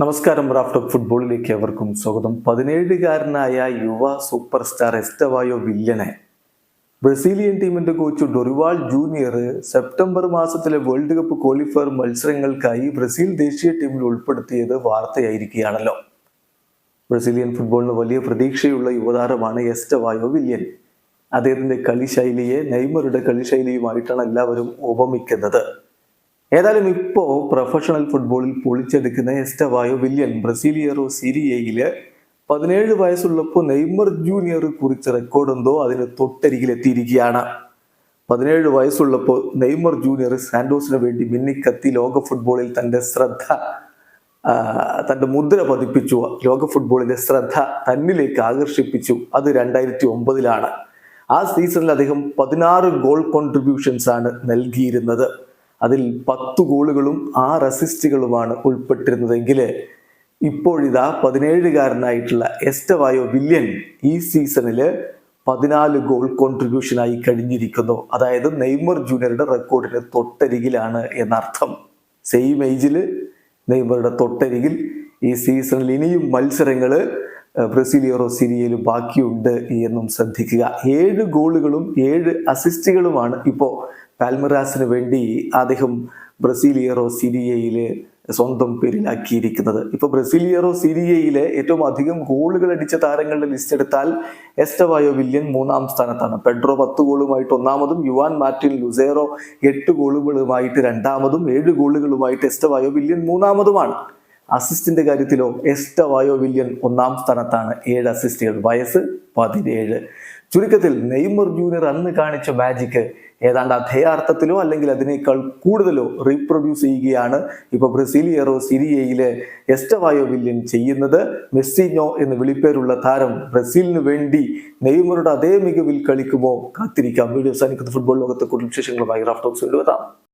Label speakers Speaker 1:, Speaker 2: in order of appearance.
Speaker 1: നമസ്കാരം റാഫ്റ്റ് ഫുട്ബോളിലേക്ക് അവർക്കും സ്വാഗതം. പതിനേഴുകാരനായ യുവ സൂപ്പർ സ്റ്റാർ എസ്റ്റവായോ വില്യനെ ബ്രസീലിയൻ ടീമിന്റെ കോച്ച് ഡൊറിവാൾ ജൂനിയർ സെപ്റ്റംബർ മാസത്തിലെ വേൾഡ് കപ്പ് ക്വാളിഫയർ മത്സരങ്ങൾക്കായി ബ്രസീൽ ദേശീയ ടീമിൽ ഉൾപ്പെടുത്തിയത് വാർത്തയായിരിക്കുകയാണല്ലോ. ബ്രസീലിയൻ ഫുട്ബോളിന് വലിയ പ്രതീക്ഷയുള്ള യുവതാരമാണ് എസ്റ്റവായോ വില്യൻ. അദ്ദേഹത്തിന്റെ കളിശൈലിയെ നെയ്മറുടെ കളിശൈലിയുമായിട്ടാണ് എല്ലാവരും ഉപമിക്കുന്നത്. ഏതായാലും ഇപ്പോൾ പ്രൊഫഷണൽ ഫുട്ബോളിൽ പൊളിച്ചെടുക്കുന്ന എസ്റ്റവായോ വില്യൻ ബ്രസീലിയറോ സിരിയയിൽ പതിനേഴ് വയസ്സുള്ളപ്പോൾ നെയ്മർ ജൂനിയർ കുറിച്ച റെക്കോർഡെന്തോ അതിന് തൊട്ടരികിലെത്തിയിരിക്കുകയാണ്. പതിനേഴ് വയസ്സുള്ളപ്പോൾ നെയ്മർ ജൂനിയർ സാന്റോസിന് വേണ്ടി മിന്നിക്കത്തി ലോക ഫുട്ബോളിൽ തന്റെ ശ്രദ്ധ തന്റെ മുദ്ര പതിപ്പിച്ചു. ലോക ഫുട്ബോളിന്റെ ശ്രദ്ധ തന്നിലേക്ക് ആകർഷിപ്പിച്ചു. അത് രണ്ടായിരത്തി ഒമ്പതിലാണ് ആ സീസണിൽ അദ്ദേഹം പതിനാറ് ഗോൾ കോൺട്രിബ്യൂഷൻസ് ആണ് നൽകിയിരുന്നത്. അതിൽ പത്ത് ഗോളുകളും ആറ് അസിസ്റ്റുകളുമാണ് ഉൾപ്പെട്ടിരുന്നതെങ്കിൽ ഇപ്പോഴിതാ പതിനേഴുകാരനായിട്ടുള്ള എസ്റ്റവായോ വില്യൻ ഈ സീസണിൽ പതിനാല് ഗോൾ കോൺട്രിബ്യൂഷനായി കഴിഞ്ഞിരിക്കുന്നു. അതായത് നെയ്മർ ജൂനിയറുടെ റെക്കോർഡിന് തൊട്ടരികിലാണ് എന്നർത്ഥം. സെയിം ഏജിൽ നെയ്മറുടെ തൊട്ടരികിൽ ഈ സീസണിൽ ഇനിയും മത്സരങ്ങൾ ബ്രസീലിയറോ സിരിയയിലും ബാക്കിയുണ്ട് എന്നും ശ്രദ്ധിക്കുക. ഏഴ് ഗോളുകളും ഏഴ് അസിസ്റ്റുകളുമാണ് ഇപ്പോൾ പാൽമറാസിന് വേണ്ടി അദ്ദേഹം ബ്രസീലിയറോ സിരിയയിൽ സ്വന്തം പേരിലാക്കിയിരിക്കുന്നത്. ഇപ്പൊ ബ്രസീലിയറോ സിരിയയിലെ ഏറ്റവും അധികം ഗോളുകൾ അടിച്ച താരങ്ങളുടെ ലിസ്റ്റ് എടുത്താൽ എസ്റ്റവായോ വില്യൻ മൂന്നാം സ്ഥാനത്താണ്. പെഡ്രോ പത്ത് ഗോളുമായിട്ട് ഒന്നാമതും യുവാൻ മാർട്ടിൻ ലുസേറോ എട്ട് ഗോളുകളുമായിട്ട് രണ്ടാമതും ഏഴ് ഗോളുകളുമായിട്ട് എസ്റ്റവായോ വില്യൻ മൂന്നാമതുമാണ്. അസിസ്റ്റിന്റെ കാര്യത്തിലോ എസ്റ്റവായോ വില്യൻ ഒന്നാം സ്ഥാനത്താണ്. ഏഴ് അസിസ്റ്റുകൾ വയസ്സ് പതിനേഴ്. ചുരുക്കത്തിൽ നെയ്മർ ജൂനിയർ അന്ന് കാണിച്ച മാജിക്ക് ഏതാണ്ട് അതേ അർത്ഥത്തിലോ അല്ലെങ്കിൽ അതിനേക്കാൾ കൂടുതലോ റീപ്രൊഡ്യൂസ് ചെയ്യുകയാണ് ഇപ്പൊ ബ്രസീലിയറോ സിരിയയിലെ എസ്റ്റവായോ വില്യൻ ചെയ്യുന്നത്. മെസ്സിനോ എന്ന് വിളിപ്പേരുള്ള താരം ബ്രസീലിന് വേണ്ടി നെയ്മറുടെ അതേ മികവിൽ കളിക്കുമോ കാത്തിരിക്കാം. വീഡിയോ സാധിക്കുന്ന ഫുട്ബോൾ ലോകത്തെ കൂടുതൽ വിശേഷങ്ങളുമായി റാഫ്റ്റോക്സ് കൊണ്ടുവരാം